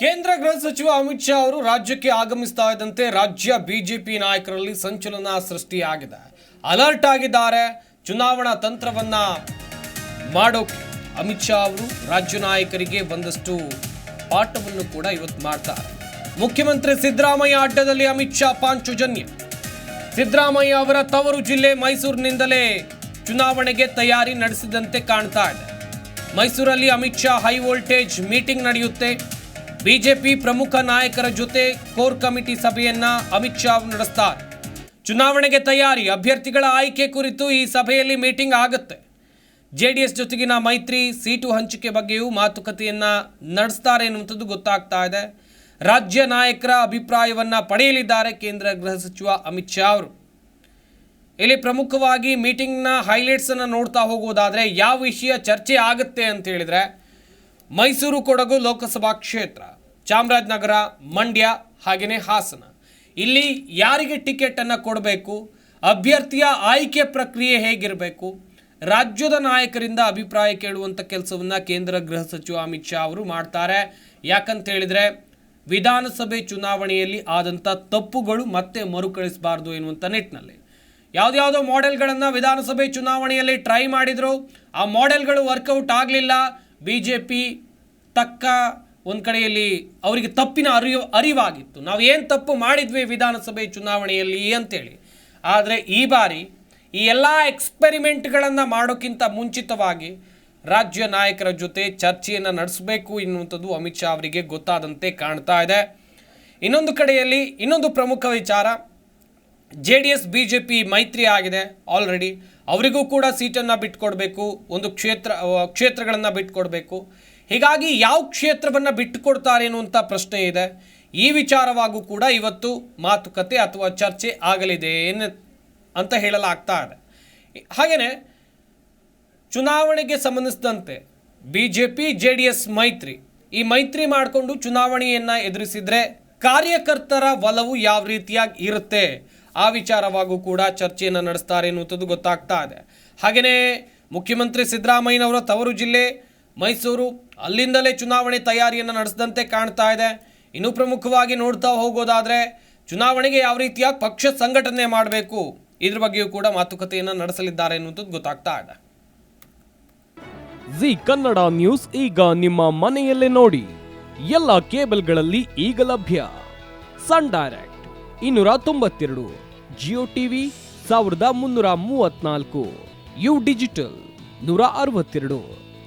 ಕೇಂದ್ರ ಗೃಹ ಸಚಿವ ಅಮಿತ್ ಶಾ ಅವರು ರಾಜ್ಯಕ್ಕೆ ಆಗಮಿಸ್ತಾ ಇದ್ದಂತೆ ರಾಜ್ಯ ಬಿಜೆಪಿ ನಾಯಕರಲ್ಲಿ ಸಂಚಲನ ಸೃಷ್ಟಿಯಾಗಿದೆ. ಅಲರ್ಟ್ ಆಗಿದ್ದಾರೆ. ಚುನಾವಣಾ ತಂತ್ರವನ್ನ ಮಾಡೋಕೆ ಅಮಿತ್ ಶಾ ಅವರು ರಾಜ್ಯ ನಾಯಕರಿಗೆ ಒಂದಷ್ಟು ಪಾಠವನ್ನು ಕೂಡ ಇವತ್ತು ಮಾಡ್ತಾರೆ. ಮುಖ್ಯಮಂತ್ರಿ ಸಿದ್ದರಾಮಯ್ಯ ಅಡ್ಡದಲ್ಲಿ ಅಮಿತ್ ಶಾ ಪಾಂಚುಜನ್ಯ. ಸಿದ್ದರಾಮಯ್ಯ ಅವರ ತವರು ಜಿಲ್ಲೆ ಮೈಸೂರಿನಿಂದಲೇ ಚುನಾವಣೆಗೆ ತಯಾರಿ ನಡೆಸಿದಂತೆ ಕಾಣ್ತಾ ಇದೆ. ಮೈಸೂರಲ್ಲಿ Amit Shah high voltage meeting ನಡೆಯುತ್ತೆ. ಬಿಜೆಪಿ ಪ್ರಮುಖ ನಾಯಕರ ಜೊತೆ ಕೋರ್ ಕಮಿಟಿ ಸಭೆಯನ್ನ ಅಮಿತ್ ಶಾ ನಡೆಸ್ತಾರೆ. ಚುನಾವಣೆಗೆ ತಯಾರಿ, ಅಭ್ಯರ್ಥಿಗಳ ಆಯ್ಕೆ ಕುರಿತು ಈ ಸಭೆಯಲ್ಲಿ ಮೀಟಿಂಗ್ ಆಗುತ್ತೆ. ಜೆಡಿಎಸ್ ಜೊತೆಗಿನ ಮೈತ್ರಿ ಸೀಟು ಹಂಚಿಕೆ ಬಗ್ಗೆಯೂ ಮಾತುಕತೆಯನ್ನ ನಡೆಸ್ತಾರೆ ಎನ್ನುವಂಥದ್ದು ಗೊತ್ತಾಗ್ತಾ ಇದೆ. ರಾಜ್ಯ ನಾಯಕರ ಅಭಿಪ್ರಾಯವನ್ನ ಪಡೆಯಲಿದ್ದಾರೆ ಕೇಂದ್ರ ಗೃಹ ಸಚಿವ ಅಮಿತ್ ಶಾ ಅವರು. ಇಲ್ಲಿ ಪ್ರಮುಖವಾಗಿ ಮೀಟಿಂಗ್ನ ಹೈಲೈಟ್ಸ್ ಅನ್ನು ನೋಡ್ತಾ ಹೋಗುವುದಾದ್ರೆ ಯಾವ ವಿಷಯ ಚರ್ಚೆ ಆಗುತ್ತೆ ಅಂತ ಹೇಳಿದ್ರೆ ಮೈಸೂರು ಕೊಡಗು ಲೋಕಸಭಾ ಕ್ಷೇತ್ರ. ಚಾಮರಾಜನಗರ, ಮಂಡ್ಯ ಹಾಗೆಯೇ ಹಾಸನ. ಇಲ್ಲಿ ಯಾರಿಗೆ ಟಿಕೆಟನ್ನು ಕೊಡಬೇಕು? ಅಭ್ಯರ್ಥಿಯ ಆಯ್ಕೆ ಪ್ರಕ್ರಿಯೆ ಹೇಗಿರಬೇಕು? ರಾಜ್ಯದ ನಾಯಕರಿಂದ ಅಭಿಪ್ರಾಯ ಕೇಳುವಂಥ ಕೆಲಸವನ್ನು ಕೇಂದ್ರ ಗೃಹ ಸಚಿವ ಅಮಿತ್ ಶಾ ಅವರು ಮಾಡ್ತಾರೆ. ಯಾಕಂತ ಹೇಳಿದರೆ ವಿಧಾನಸಭೆ ಚುನಾವಣೆಯಲ್ಲಿ ಆದಂಥ ತಪ್ಪುಗಳು ಮತ್ತೆ ಮರುಕಳಿಸಬಾರ್ದು ಎನ್ನುವಂಥ ನಿಟ್ಟಿನಲ್ಲಿ. ಯಾವುದ್ಯಾವುದೋ ಮಾಡೆಲ್ಗಳನ್ನು ವಿಧಾನಸಭೆ ಚುನಾವಣೆಯಲ್ಲಿ ಟ್ರೈ ಮಾಡಿದರು. ಆ ಮಾಡೆಲ್ಗಳು ವರ್ಕೌಟ್ ಆಗಲಿಲ್ಲ. ಬಿ ತಕ್ಕ ಒಂದು ಕಡೆಯಲ್ಲಿ ಅವರಿಗೆ ತಪ್ಪಿನ ಅರಿವು, ಅರಿವಾಗಿತ್ತು. ನಾವು ಏನು ತಪ್ಪು ಮಾಡಿದ್ವಿ ವಿಧಾನಸಭೆ ಚುನಾವಣೆಯಲ್ಲಿ ಅಂತೇಳಿ. ಆದರೆ ಈ ಬಾರಿ ಈ ಎಲ್ಲ ಎಕ್ಸ್ಪೆರಿಮೆಂಟ್ಗಳನ್ನು ಮಾಡೋಕ್ಕಿಂತ ಮುಂಚಿತವಾಗಿ ರಾಜ್ಯ ನಾಯಕರ ಜೊತೆ ಚರ್ಚೆಯನ್ನು ನಡೆಸಬೇಕು ಎನ್ನುವಂಥದ್ದು ಅಮಿತ್ ಶಾ ಅವರಿಗೆ ಗೊತ್ತಾದಂತೆ ಕಾಣ್ತಾ ಇದೆ. ಇನ್ನೊಂದು ಕಡೆಯಲ್ಲಿ ಇನ್ನೊಂದು ಪ್ರಮುಖ ವಿಚಾರ J D S B J P ಮೈತ್ರಿ ಆಗಿದೆ ಆಲ್ರೆಡಿ ಅವರಿಗೂ ಕೂಡ ಸೀಟನ್ನು ಬಿಟ್ಕೊಡ್ಬೇಕು, ಒಂದು ಕ್ಷೇತ್ರ, ಕ್ಷೇತ್ರಗಳನ್ನು ಬಿಟ್ಕೊಡ್ಬೇಕು. ಹೀಗಾಗಿ ಯಾವ ಕ್ಷೇತ್ರವನ್ನು ಬಿಟ್ಟುಕೊಡ್ತಾರೆ ಅನ್ನುವಂಥ ಪ್ರಶ್ನೆ ಇದೆ. ಈ ವಿಚಾರವಾಗೂ ಕೂಡ ಇವತ್ತು ಮಾತುಕತೆ ಅಥವಾ ಚರ್ಚೆ ಆಗಲಿದೆ ಅಂತ ಹೇಳಲಾಗ್ತಾ ಇದೆ. ಹಾಗೆಯೇ ಚುನಾವಣೆಗೆ ಸಂಬಂಧಿಸಿದಂತೆ B J P J D S ಮೈತ್ರಿ ಈ ಮೈತ್ರಿ ಮಾಡಿಕೊಂಡು ಚುನಾವಣೆಯನ್ನು ಎದುರಿಸಿದರೆ ಕಾರ್ಯಕರ್ತರ ಒಲವು ಯಾವ ರೀತಿಯಾಗಿ ಇರುತ್ತೆ? ಆ ವಿಚಾರವಾಗೂ ಕೂಡ ಚರ್ಚೆಯನ್ನು ನಡೆಸ್ತಾರೆ ಎನ್ನುವಂಥದ್ದು ಗೊತ್ತಾಗ್ತಾ ಇದೆ. ಹಾಗೆಯೇ ಮುಖ್ಯಮಂತ್ರಿ ಸಿದ್ದರಾಮಯ್ಯನವರ ತವರು ಜಿಲ್ಲೆ ಮೈಸೂರು ಅಲ್ಲಿಂದಲೇ ಚುನಾವಣೆ ತಯಾರಿಯನ್ನು ನಡೆಸಿದಂತೆ ಕಾಣ್ತಾ ಇದೆ. ಇನ್ನೂ ಪ್ರಮುಖವಾಗಿ ನೋಡ್ತಾ ಹೋಗೋದಾದರೆ ಚುನಾವಣೆಗೆ ಯಾವ ರೀತಿಯಾಗಿ ಪಕ್ಷ ಸಂಘಟನೆ ಮಾಡಬೇಕು? ಇದ್ರ ಬಗ್ಗೆಯೂ ಕೂಡ ಮಾತುಕತೆಯನ್ನು ನಡೆಸಲಿದ್ದಾರೆ ಎನ್ನುವಂಥದ್ದು ಗೊತ್ತಾಗ್ತಾ ಇದೆ. ಜಿ ಕನ್ನಡ ನ್ಯೂಸ್ ಈಗ ನಿಮ್ಮ ಮನೆಯಲ್ಲೇ ನೋಡಿ. ಎಲ್ಲ ಕೇಬಲ್ಗಳಲ್ಲಿ ಈಗ ಲಭ್ಯ. ಸನ್ ಡೈರೆಕ್ಟ್ ಇನ್ನೂರ ತೊಂಬತ್ತೆರಡು, ಜಿಯೋ ಟಿವಿ ಸಾವಿರದ ಮುನ್ನೂರ ಮೂವತ್ನಾಲ್ಕು ಯು ಡಿಜಿಟಲ್ ನೂರ ಅರವತ್ತೆರಡು.